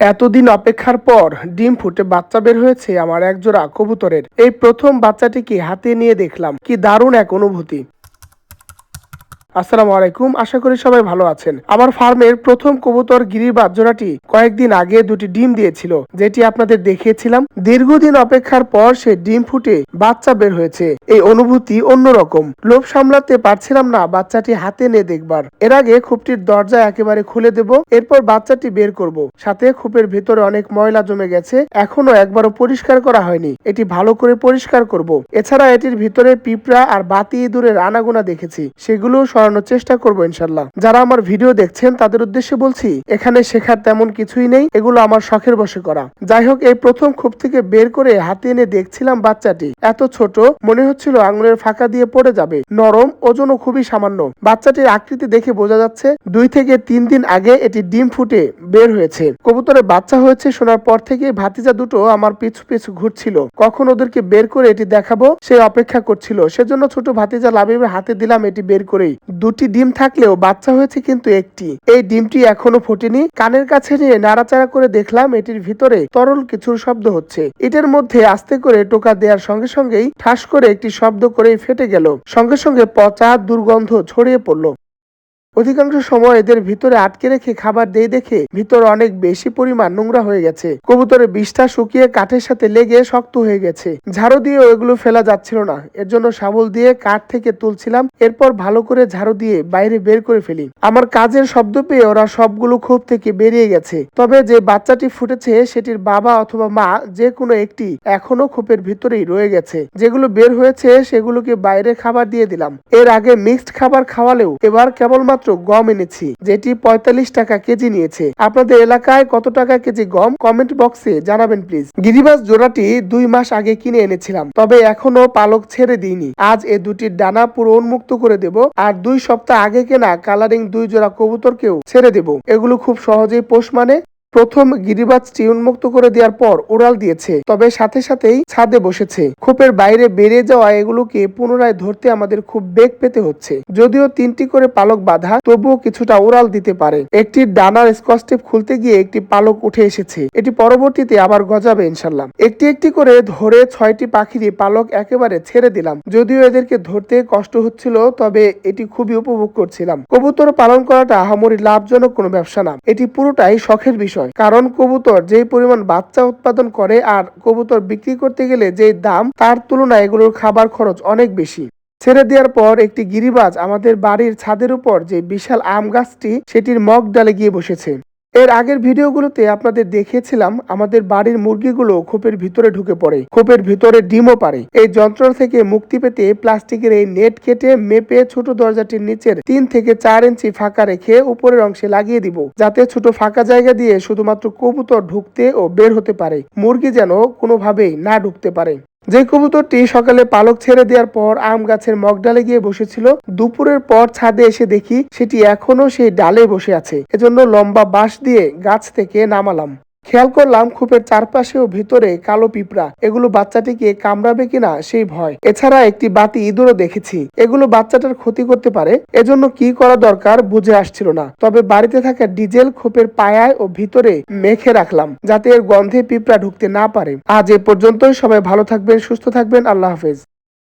এতদিন অপেক্ষার পর ডিম ফুটে বাচ্চা বের হয়েছে আমার একজোড়া কবুতরের। এই প্রথম বাচ্চাটিকে হাতে নিয়ে দেখলাম। কি দারুণ এক অনুভূতি। আসসালামু আলাইকুম, আশা করি সবাই ভালো আছেন। আমার ফার্মের প্রথম কবুতর গিরিবাজ জোড়াটি কয়েকদিন আগে দুটি ডিম দিয়েছিল, যেটি আপনাদের দেখিয়েছিলাম। দীর্ঘদিন অপেক্ষার পর সে ডিম ফুটে বাচ্চা বের হয়েছে। এই অনুভূতি অন্যরকম। লোভ সামলাতে পারছিলাম না বাচ্চাটি হাতে নিয়ে দেখবার। এর আগে খুপটির দরজা একেবারে খুলে দেব, এরপর বাচ্চাটি বের করব। সাথে খুপের ভেতরে অনেক ময়লা জমে গেছে এখনও একবারও পরিষ্কার করা হয়নি। এটি ভালো করে পরিষ্কার করব। এছাড়া এটির ভিতরে পিঁপড়া আর বাতি ইঁদুরের আনাগোনা দেখেছি। সেগুলো সরানোর চেষ্টা করব ইনশাল্লাহ। যারা আমার ভিডিও দেখছেন, তাদের উদ্দেশ্যে বলছি, এখানে শেখার তেমন কিছুই নেই, এগুলো আমার শখের বসে করা। যাই হোক, এই প্রথম খুপ থেকে বের করে হাতে এনে দেখছিলাম বাচ্চাটি। এত ছোট, মনে হচ্ছিল আঙুলের ফাঁকা দিয়ে পড়ে যাবে। নরম, ওজনও খুবই সামান্য। বাচ্চাটির আকৃতি দেখে বোঝা যাচ্ছে, দুই থেকে তিন দিন আগে এটি ডিম ফুটে বের হয়েছে। কবুতরের বাচ্চা হয়েছে শোনার পর থেকে ভাতিজা দুটো আমার পিছু পিছু ঘুরছিল। কখন ওদেরকে বের করে এটি দেখাবো, সে অপেক্ষা করছিল। সেজন্য ছোট ভাতিজা লাবিবের হাতে দিলাম এটি বের করেই। দুটি ডিম থাকলেও বাচ্চা হয়েছে কিন্তু একটি। এই ডিমটি এখনও ফোটেনি। কানের কাছে নিয়ে নাড়াচাড়া করে দেখলাম এটির ভিতরে তরল কিছুর শব্দ হচ্ছে। এটার মধ্যে আস্তে করে টোকা দেওয়ার সঙ্গে সঙ্গেই ঠাস করে একটি শব্দ করেই ফেটে গেল। সঙ্গে সঙ্গে পচা দুর্গন্ধ ছড়িয়ে পড়ল। অধিকাংশ সময় এদের ভিতরে আটকে রেখে খাবার দিয়ে দেখে ভিতর অনেক বেশি পরিমাণ নোংরা হয়ে গেছে। কবুতরের বিষটা শুকিয়ে কাঠের সাথে লেগে শক্ত হয়ে গেছে। ঝাড়ু দিয়ে এগুলো ফেলা যাচ্ছিল না। এর জন্য শাবল দিয়ে কাঠ থেকে তুলছিলাম, এরপর ভালো করে ঝাড়ু দিয়ে বাইরে বের করে ফেলি। আমার কাজের শব্দ পেয়ে ওরা সবগুলো ক্ষোভ থেকে বেরিয়ে গেছে। তবে যে বাচ্চাটি ফুটেছে, সেটির বাবা অথবা মা যে কোনো একটি এখনও খোপের ভিতরেই রয়ে গেছে। যেগুলো বের হয়েছে, সেগুলোকে বাইরে খাবার দিয়ে দিলাম। এর আগে মিক্সড খাবার খাওয়ালেও এবার কেবলমাত্র গম এনেছি, যেটি পঁয়তাল্লিশ টাকা কেজি নিয়েছে। আপনাদের এলাকায় কত টাকা কেজি গম? কমেন্ট বক্সে জানাবেন প্লিজ। গিরিবাস জোড়াটি দুই মাস আগে কিনে এনেছিলাম, তবে এখনও পালক ছেড়ে দিইনি। আজ এ দুটির ডানা পুরো উন্মুক্ত করে দেব, আর দুই সপ্তাহ আগে কেনা কালারিং দুই জোড়া কবুতরকেও ছেড়ে দেব। এগুলো খুব সহজেই পোষ মানে প্রথম গিরিবাজটি উন্মুক্ত করে দেওয়ার পর উড়াল দিয়েছে, তবে সাথে সাথেই ছাদে বসেছে। খোপের বাইরে বেড়ে যাওয়া এগুলোকে পুনরায় ধরতে আমাদের খুব বেগ পেতে হচ্ছে। যদিও তিনটি করে পালক বাঁধা, তবুও কিছুটা উড়াল দিতে পারে। একটি ডানার স্কস্টেপ খুলতে গিয়ে একটি পালক উঠে এসেছে। এটি পরবর্তীতে আবার গজাবে ইনশাল্লাহ একটি একটি করে ধরে ছয়টি পাখিরই পালক একেবারে ছেড়ে দিলাম। যদিও এদেরকে ধরতে কষ্ট হচ্ছিল, তবে এটি খুবই উপভোগ করছিলাম। কবুতর পালন করাটা আহামরি লাভজনক কোনো ব্যবসা না। এটি পুরোটাই শখের বিষয়। কারণ কবুতর যেই পরিমাণ বাচ্চা উৎপাদন করে আর কবুতর বিক্রি করতে গেলে যেই দাম, তার তুলনায় এগুলোর খাবার খরচ অনেক বেশি। ছেড়ে দেওয়ার পর একটি গিরিবাজ আমাদের বাড়ির ছাদের উপর যে বিশাল আম গাছটি, সেটির মগ ডালে গিয়ে বসেছে। এর আগের ভিডিওগুলোতে আপনাদের দেখিয়েছিলাম আমাদের বাড়ির মুরগিগুলো খোপের ভিতরে ঢুকে পড়ে, খোপের ভিতরে ডিমও পারে। এই যন্ত্র থেকে মুক্তি পেতে প্লাস্টিকের এই নেট কেটে মেপে ছোট দরজাটির নিচের তিন থেকে চার ইঞ্চি ফাঁকা রেখে উপরের অংশে লাগিয়ে দিব, যাতে ছোট ফাঁকা জায়গা দিয়ে শুধুমাত্র কবুতর ঢুকতে ও বের হতে পারে। মুরগি যেন কোনোভাবেই না ঢুকতে পারে। যে কবুতরটি সকালে পালক ছেড়ে দেওয়ার পর আম গাছের মগ ডালে গিয়ে বসেছিল, দুপুরের পর ছাদে এসে দেখি সেটি এখনও সেই ডালে বসে আছে। এজন্য লম্বা বাঁশ দিয়ে গাছ থেকে নামালাম। খেয়াল করলাম খুপের চারপাশে ও ভিতরে কালো পিঁপড়া। এগুলো বাচ্চাটিকে কামড়াবে কিনা সেই ভয়। এছাড়া একটি বাতি ইঁদুরও দেখেছি। এগুলো বাচ্চাটার ক্ষতি করতে পারে, এজন্য কি করা দরকার বুঝে আসছিল না। তবে বাড়িতে থাকা ডিজেল খোপের পায়ায় ও ভিতরে মেখে রাখলাম, যাতে এর গন্ধে পিঁপড়া ঢুকতে না পারে। আজ এ পর্যন্তই, সবাই ভালো থাকবেন, সুস্থ থাকবেন, আল্লাহ হাফেজ।